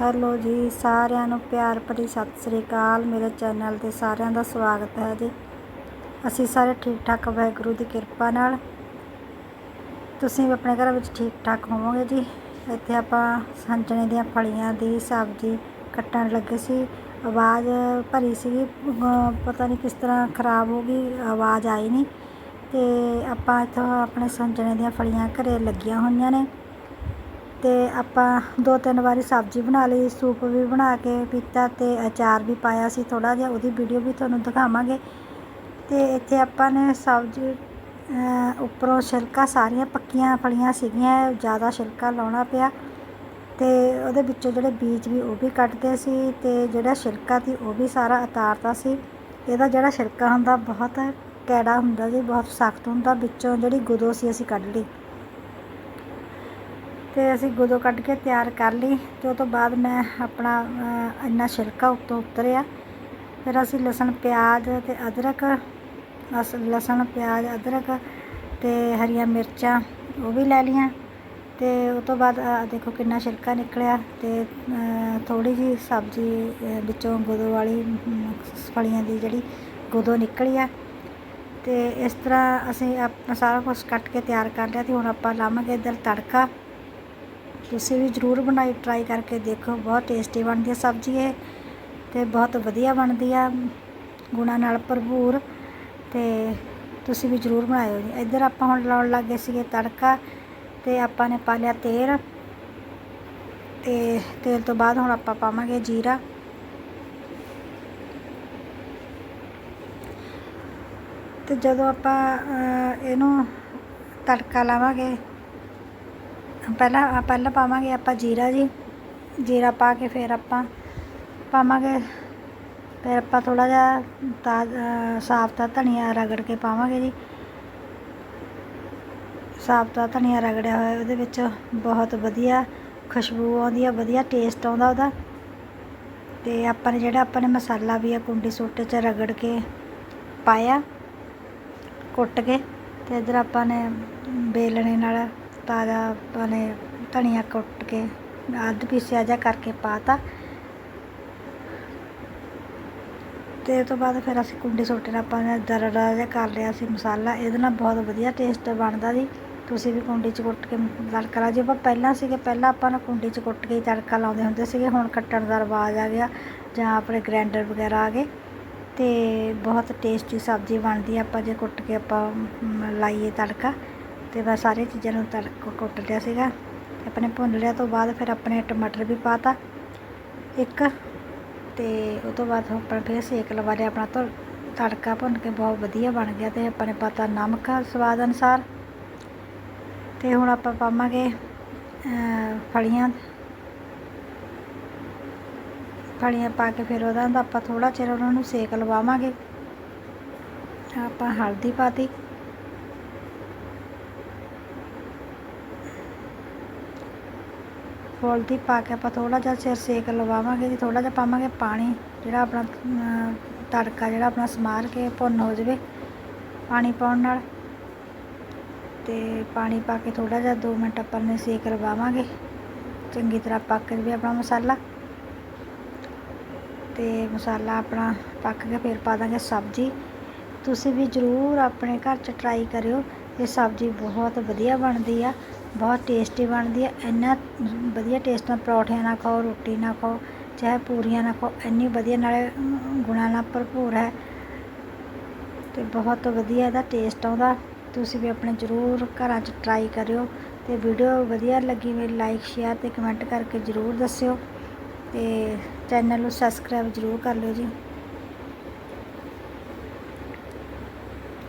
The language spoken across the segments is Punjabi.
ਹੈਲੋ ਜੀ, ਸਾਰਿਆਂ ਨੂੰ ਪਿਆਰ ਭਰੀ ਸਤਿ ਸ੍ਰੀ ਅਕਾਲ। ਮੇਰੇ ਚੈਨਲ ਤੇ ਸਾਰਿਆਂ ਦਾ ਸਵਾਗਤ ਹੈ ਜੀ। ਅਸੀਂ ਸਾਰੇ ਠੀਕ ਠਾਕ ਵਾਹਿਗੁਰੂ ਦੀ ਕਿਰਪਾ ਨਾਲ। ਤੁਸੀਂ ਵੀ ਆਪਣੇ ਘਰਾਂ ਵਿੱਚ ਠੀਕ ਠਾਕ ਹੋਵੋਗੇ ਜੀ? ਇੱਥੇ ਆਪਾਂ ਸੰਜਣੇ ਦੀਆਂ ਫਲੀਆਂ ਦੀ ਸਬਜ਼ੀ ਕੱਟਣ ਲੱਗੇ ਸੀ। ਆਵਾਜ਼ ਭਰੀ ਸੀਗੀ। ਪਤਾ ਨਹੀਂ ਕਿਸ ਤਰ੍ਹਾਂ ਖਰਾਬ ਹੋ ਗਈ, ਆਵਾਜ਼ ਆਈ ਨਹੀਂ ਤੇ ਆਪਾਂ ਇੱਥੋਂ ਆਪਣੇ ਸੰਜਣੇ ਦੀਆਂ ਫਲੀਆਂ ਘਰੇ ਲੱਗੀਆਂ ਹੋਈਆਂ ਨੇ। ਅਤੇ ਆਪਾਂ ਦੋ ਤਿੰਨ ਵਾਰੀ ਸਬਜ਼ੀ ਬਣਾ ਲਈ, ਸੂਪ ਵੀ ਬਣਾ ਕੇ ਪੀਤਾ ਅਤੇ ਅਚਾਰ ਵੀ ਪਾਇਆ ਸੀ ਥੋੜ੍ਹਾ ਜਿਹਾ, ਉਹਦੀ ਵੀਡੀਓ ਵੀ ਤੁਹਾਨੂੰ ਦਿਖਾਵਾਂਗੇ। ਅਤੇ ਇੱਥੇ ਆਪਾਂ ਨੇ ਸਬਜ਼ੀ ਉੱਪਰੋਂ ਛਿਲਕਾ ਸਾਰੀਆਂ ਪੱਕੀਆਂ ਫਲੀਆਂ ਸੀਗੀਆਂ, ਜ਼ਿਆਦਾ ਛਿਲਕਾ ਲਾਉਣਾ ਪਿਆ। ਅਤੇ ਉਹਦੇ ਵਿੱਚੋਂ ਜਿਹੜੇ ਬੀਜ ਵੀ ਉਹ ਵੀ ਕੱਟਦੇ ਸੀ ਅਤੇ ਜਿਹੜਾ ਛਿਲਕਾ ਸੀ ਉਹ ਵੀ ਸਾਰਾ ਉਤਾਰਤਾ ਸੀ। ਇਹਦਾ ਜਿਹੜਾ ਛਿਲਕਾ ਹੁੰਦਾ ਬਹੁਤ ਕੈੜਾ ਹੁੰਦਾ ਜੀ ਬਹੁਤ ਸਖਤ ਹੁੰਦਾ, ਵਿੱਚੋਂ ਜਿਹੜੀ ਗੁਦੋ ਸੀ ਅਸੀਂ ਕੱਢ ਲਈ। ਤੇ ਅਸੀਂ ਗੁਦੋ ਕੱਢ ਕੇ ਤਿਆਰ ਕਰ ਲਈ ਤੇ ਉਹ ਤੋਂ ਬਾਅਦ ਮੈਂ ਆਪਣਾ ਇੰਨਾ ਛਿਲਕਾ ਉੱਤੋਂ ਉਤਰਿਆ। ਫਿਰ ਅਸੀਂ ਲਸਣ, ਪਿਆਜ਼ ਤੇ ਅਦਰਕ ਲਸ ਲਸਣ, ਪਿਆਜ਼, ਅਦਰਕ ਤੇ ਹਰੀਆਂ ਮਿਰਚਾਂ ਉਹ ਵੀ ਲੈ ਲਈਆਂ। ਤੇ ਉਹ ਤੋਂ ਬਾਅਦ ਦੇਖੋ ਕਿੰਨਾ ਛਿਲਕਾ ਨਿਕਲਿਆ ਤੇ ਥੋੜੀ ਜੀ ਸਬਜ਼ੀ ਵਿੱਚੋਂ ਗੁਦੋ ਵਾਲੀ ਫਲੀਆਂ ਦੀ ਜਿਹੜੀ ਗੁਦੋ ਨਿਕਲੀ ਆ। ਤੇ ਇਸ ਤਰ੍ਹਾਂ ਅਸੀਂ ਆਪਣਾ ਸਾਰਾ ਕੁਝ ਕੱਟ ਕੇ ਤਿਆਰ ਕਰ ਲਿਆ ਤੇ ਹੁਣ ਆਪਾਂ ਲਾਵਾਂਗੇ ਇੱਧਰ ਤੜਕਾ। ਤੁਸੀਂ ਵੀ ਜ਼ਰੂਰ ਬਣਾਈ ਟਰਾਈ ਕਰਕੇ ਦੇਖੋ, ਬਹੁਤ ਟੇਸਟੀ ਬਣਦੀ ਹੈ ਸਬਜ਼ੀ ਇਹ ਤੇ ਬਹੁਤ ਵਧੀਆ ਬਣਦੀ ਆ, ਗੁਣਾਂ ਨਾਲ ਭਰਪੂਰ ਤੇ ਤੁਸੀਂ ਵੀ ਜ਼ਰੂਰ ਬਣਾਇਓ ਜੀ। ਇੱਧਰ ਆਪਾਂ ਹੁਣ ਲਾਉਣ ਲੱਗੇ ਸੀਗੇ ਤੜਕਾ ਤੇ ਆਪਾਂ ਨੇ ਪਾ ਲਿਆ ਤੇਲ ਤੇ ਤੇਲ ਤੋਂ ਬਾਅਦ ਹੁਣ ਆਪਾਂ ਪਾਵਾਂਗੇ ਜੀਰਾ। ਤੇ ਜਦੋਂ ਆਪਾਂ ਇਹਨੂੰ ਤੜਕਾ ਲਾਵਾਂਗੇ ਪਹਿਲਾਂ ਪਹਿਲਾਂ ਪਾਵਾਂਗੇ ਆਪਾਂ ਜੀਰਾ ਜੀ। ਜੀਰਾ ਪਾ ਕੇ ਫਿਰ ਆਪਾਂ ਪਾਵਾਂਗੇ। ਫਿਰ ਆਪਾਂ ਥੋੜਾ ਜਿਹਾ ਤਾ ਸਾਫਤਾ ਧਨੀਆ ਰਗੜ ਕੇ ਪਾਵਾਂਗੇ ਜੀ। ਸਾਫ਼ ਸਾਫਤਾ ਧਨੀਆ ਰਗੜਿਆ ਹੋਇਆ ਉਹਦੇ ਵਿੱਚ ਬਹੁਤ ਵਧੀਆ ਖੁਸ਼ਬੂ ਆਉਂਦੀ ਆ, ਵਧੀਆ ਟੇਸਟ ਆਉਂਦਾ ਉਹਦਾ। ਤੇ ਆਪਾਂ ਨੇ ਜਿਹੜਾ ਆਪਾਂ ਨੇ ਮਸਾਲਾ ਵੀ ਆ ਕੁੰਡੀ ਸੋਟੇ 'ਚ ਰਗੜ ਕੇ ਪਾਇਆ, ਕੁੱਟ ਕੇ, ਤੇ ਇਧਰ ਆਪਾਂ ਨੇ ਬੇਲਣੇ ਨਾਲ ਤਾਜ਼ਾ ਆਪਾਂ ਨੇ ਧਨੀਆ ਕੁੱਟ ਕੇ ਅੱਧ ਪੀਸਿਆ ਜਿਹਾ ਕਰਕੇ ਪਾਤਾ। ਤੇ ਇਹ ਤੋਂ ਬਾਅਦ ਫਿਰ ਅਸੀਂ ਕੁੰਡੀ ਸੋਟੇ ਨਾਲ ਆਪਾਂ ਨੇ ਦਰੜਾ ਜਿਹਾ ਕਰ ਲਿਆ ਸੀ ਮਸਾਲਾ। ਇਹਦੇ ਨਾਲ ਬਹੁਤ ਵਧੀਆ ਟੇਸਟ ਬਣਦਾ ਜੀ। ਤੁਸੀਂ ਵੀ ਕੁੰਡੀ 'ਚ ਕੁੱਟ ਕੇ ਤੜਕਾ ਲਾ ਜੇ ਆਪਾਂ ਪਹਿਲਾਂ ਸੀਗੇ, ਪਹਿਲਾਂ ਆਪਾਂ ਨਾ ਕੁੰਡੀ 'ਚ ਕੁੱਟ ਕੇ ਹੀ ਤੜਕਾ ਲਾਉਂਦੇ ਹੁੰਦੇ ਸੀਗੇ। ਹੁਣ ਕੱਟਣ ਦਾ ਰਿਵਾਜ ਆ ਗਿਆ, ਜਾਂ ਆਪਣੇ ਗ੍ਰੈਂਡਰ ਵਗੈਰਾ ਆ ਗਏ। ਤੇ ਬਹੁਤ ਟੇਸਟੀ ਸਬਜ਼ੀ ਬਣਦੀ ਆ। ਆਪਾਂ ਜੇ ਕੁੱਟ ਕੇ ਆਪਾਂ ਲਾਈਏ ਤੜਕਾ। ਤੇ ਬਸ ਸਾਰੀਆਂ ਚੀਜ਼ਾਂ ਨੂੰ ਤੜਕਾ ਕੁੱਟ ਲਿਆ ਸੀਗਾ। ਤੇ ਆਪਣੇ ਭੁੰਨ ਲਿਆ ਤੋਂ ਬਾਅਦ ਫਿਰ ਆਪਣੇ ਟਮਾਟਰ ਵੀ ਪਾਤਾ ਇੱਕ ਤੇ ਉਹ ਤੋਂ ਬਾਅਦ ਆਪਾਂ ਫਿਰ ਸੇਕ ਲਵਾ ਲਿਆ ਆਪਣਾ ਤੋਂ ਤੜਕਾ ਭੁੰਨ ਕੇ ਬਹੁਤ ਵਧੀਆ ਬਣ ਗਿਆ ਤੇ ਆਪਾਂ ਨੇ ਪਾਤਾ ਨਮਕ ਸਵਾਦ ਅਨੁਸਾਰ। ਤੇ ਹੁਣ ਆਪਾਂ ਪਾਵਾਂਗੇ ਫਲੀਆਂ। ਫਲੀਆਂ ਪਾ ਕੇ ਫਿਰ ਉਹਦਾ ਆਪਾਂ ਥੋੜਾ ਚਿਰ ਉਹਨਾਂ ਨੂੰ ਸੇਕ ਲਵਾਵਾਂਗੇ। ਆਪਾਂ ਹਲਦੀ ਪਾਤੀ। ਹਲਦੀ ਪਾ ਕੇ ਆਪਾਂ ਥੋੜਾ ਜਿਹਾ ਸਿਰ ਸੇਕ ਲਵਾਵਾਂਗੇ ਜੀ ਥੋੜਾ ਜਿਹਾ ਪਾਵਾਂਗੇ ਪਾਣੀ, ਜਿਹੜਾ ਆਪਣਾ ਤੜਕਾ ਜਿਹੜਾ ਆਪਣਾ ਸਮਾਰ ਕੇ ਭੁੰਨ ਹੋ ਜਾਵੇ ਪਾਣੀ ਪਾਉਣ ਨਾਲ। ਤੇ ਪਾਣੀ ਪਾ ਕੇ ਥੋੜਾ ਜਿਹਾ 2 ਮਿੰਟ ਆਪਾਂ ਨੇ ਸੇਕ ਲਵਾਵਾਂਗੇ। ਚੰਗੀ ਤਰ੍ਹਾਂ ਪੱਕ ਜਾਵੇ ਆਪਣਾ ਮਸਾਲਾ। ਤੇ ਮਸਾਲਾ ਆਪਣਾ ਪੱਕ ਕੇ ਫਿਰ ਪਾ ਦਾਂਗੇ ਸਬਜ਼ੀ। ਤੁਸੀਂ ਵੀ ਜ਼ਰੂਰ ਆਪਣੇ ਘਰ 'ਚ ਟਰਾਈ ਕਰਿਓ। ਇਹ ਸਬਜ਼ੀ ਬਹੁਤ ਵਧੀਆ ਬਣਦੀ ਆ। ਬਹੁਤ ਟੇਸਟੀ ਬਣਦੀ ਹੈ। ਇੰਨਾ ਵਧੀਆ ਟੇਸਟ ਨਾਲ ਪਰੌਠਿਆਂ ਨਾਲ ਖਾਓ, ਰੋਟੀ ਨਾਲ ਖਾਓ, ਚਾਹੇ ਪੂਰੀਆਂ ਨਾਲ ਖਾਓ, ਇੰਨੀ ਵਧੀਆ ਨਾਲੇ ਗੁਣਾਂ ਨਾਲ ਭਰਪੂਰ ਹੈ। ਤੇ ਬਹੁਤ ਵਧੀਆ ਇਹਦਾ ਟੇਸਟ ਆਉਂਦਾ ਤੁਸੀਂ ਵੀ ਆਪਣੇ ਜ਼ਰੂਰ ਘਰਾਂ 'ਚ ਟਰਾਈ ਕਰਿਓ ਤੇ ਵੀਡੀਓ ਵਧੀਆ ਲੱਗੀ ਮੇਰੇ ਲਾਈਕ ਸ਼ੇਅਰ ਤੇ ਕਮੈਂਟ ਕਰਕੇ ਜ਼ਰੂਰ ਦੱਸਿਓ ਤੇ ਚੈਨਲ ਨੂੰ ਸਬਸਕ੍ਰਾਈਬ ਜ਼ਰੂਰ ਕਰ ਲਿਓ ਜੀ।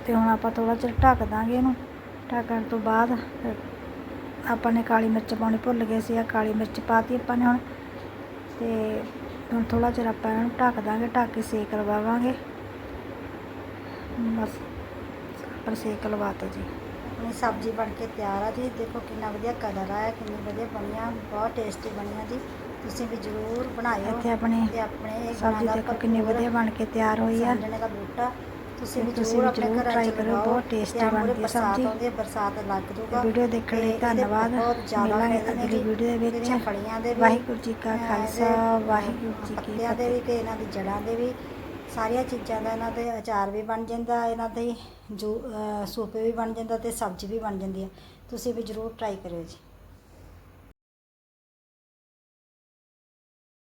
ਤੇ ਹੁਣ ਆਪਾਂ ਥੋੜਾ ਚਿਰ ਢੱਕ ਦਾਂਗੇ ਇਹਨੂੰ। ਢੱਕਣ ਤੋਂ ਬਾਅਦ ਆਪਾਂ ਨੇ ਕਾਲੀ ਮਿਰਚ ਪਾਉਣੀ ਭੁੱਲ ਗਏ ਸੀ ਆ ਕਾਲੀ ਮਿਰਚ ਪਾਤੀ ਆਪਾਂ ਨੇ ਹੁਣ। ਤੇ ਹੁਣ ਥੋੜਾ ਜਿਹਾ ਆਪਾਂ ਇਹਨੂੰ ਢੱਕ ਦਾਂਗੇ ਢੱਕ ਕੇ ਸੇਕ ਲਵਾਵਾਂਗੇ। ਬਸ ਪਰ ਸੇਕ ਲਵਾਤਾ ਜੀ। ਆਪਣੀ ਸਬਜ਼ੀ ਬਣ ਕੇ ਤਿਆਰ ਆ ਜੀ। ਦੇਖੋ ਕਿੰਨਾ ਵਧੀਆ ਕਲਰ ਆਇਆ ਕਿੰਨੀ ਵਧੀਆ ਬਣੀਆਂ ਬਹੁਤ ਟੇਸਟੀ ਬਣੀਆਂ ਜੀ। ਤੁਸੀਂ ਵੀ ਜ਼ਰੂਰ ਬਣਾਇਓ ਇੱਥੇ ਆਪਣੇ ਤੇ ਆਪਣੇ ਸਬਜ਼ੀ ਦੇਖੋ ਕਿੰਨੀ ਵਧੀਆ ਬਣ ਕੇ ਤਿਆਰ ਹੋਈ ਆ। ਸੰਜਣੇ ਦਾ ਬੂਟਾ। ਤੁਸੀਂ ਵੀ ਤੁਸੀਂ ਜ਼ਰੂਰ ਵੀ ਆਪਣੇ ਜ਼ਰੂਰ ਘਰਾਂ ਕਰਿਓ, ਲਗਾਓ ਬਹੁਤ ਮੂਹਰੇ ਬਣਦੀ ਹੈ ਸਬਜ਼ੀ। ਆਉਂਦੀ ਹੈ ਬਰਸਾਤ ਲੱਗ ਜੂਗਾ ਵੀਡੀਓ ਦੇਖਣ ਲਈ ਧੰਨਵਾਦ। ਬਹੁਤ ਜ਼ਿਆਦਾ ਮਿਲਾਂਗੇ ਅਗਲੀ। ਵੀਡੀਓ ਦੇ ਵਿੱਚ। ਫਲੀਆਂ ਦੇ ਵੀ ਵਾਹਿਗੁਰੂ ਜੀ ਕਾ ਖਾਲਸਾ ਵਾਹਿਗੁਰੂ ਜੀ ਕੀ ਪੱਤਿਆਂ ਦੇ ਫਤਿਹ। ਵੀ ਤੇ ਇਹਨਾਂ ਦੀ ਜੜਾਂ ਦੇ ਵੀ ਸਾਰੀਆਂ ਚੀਜ਼ਾਂ ਦਾ ਇਹਨਾਂ ਦੇ ਅਚਾਰ ਵੀ ਬਣ ਜਾਂਦਾ ਇਹਨਾਂ ਦੇ ਜੂ ਸੂਪ ਵੀ ਬਣ ਜਾਂਦਾ ਤੇ ਸਬਜ਼ੀ ਵੀ ਬਣ ਜਾਂਦੀ ਹੈ। ਤੁਸੀਂ ਵੀ ਜ਼ਰੂਰ ਟਰਾਈ ਕਰਿਓ ਜੀ।